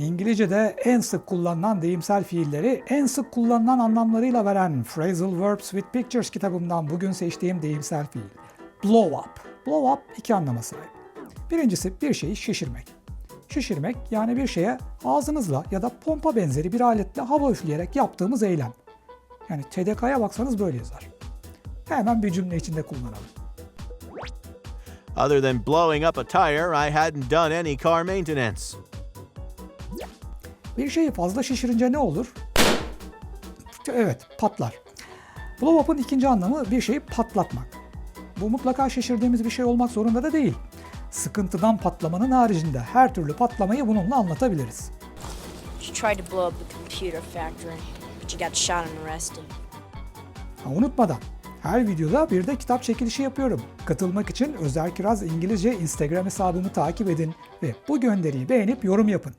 İngilizce'de en sık kullanılan deyimsel fiilleri en sık kullanılan anlamlarıyla veren Phrasal Verbs with Pictures kitabımdan bugün seçtiğim deyimsel fiil. Blow up. Blow up iki anlama sahip. Birincisi bir şeyi şişirmek. Şişirmek yani bir şeye ağzınızla ya da pompa benzeri bir aletle hava üfleyerek yaptığımız eylem. Yani TDK'ya baksanız böyle yazar. Hemen bir cümle içinde kullanalım. Other than blowing up a tire, I hadn't done any car maintenance. Bir şeyi fazla şişirince ne olur? Evet, patlar. Blow up'ın ikinci anlamı bir şeyi patlatmak. Bu mutlaka şişirdiğimiz bir şey olmak zorunda da değil. Sıkıntıdan patlamanın haricinde her türlü patlamayı bununla anlatabiliriz. Ha, unutmadan her videoda bir de kitap çekilişi yapıyorum. Katılmak için Özer Kiraz İngilizce Instagram hesabımı takip edin ve bu gönderiyi beğenip yorum yapın.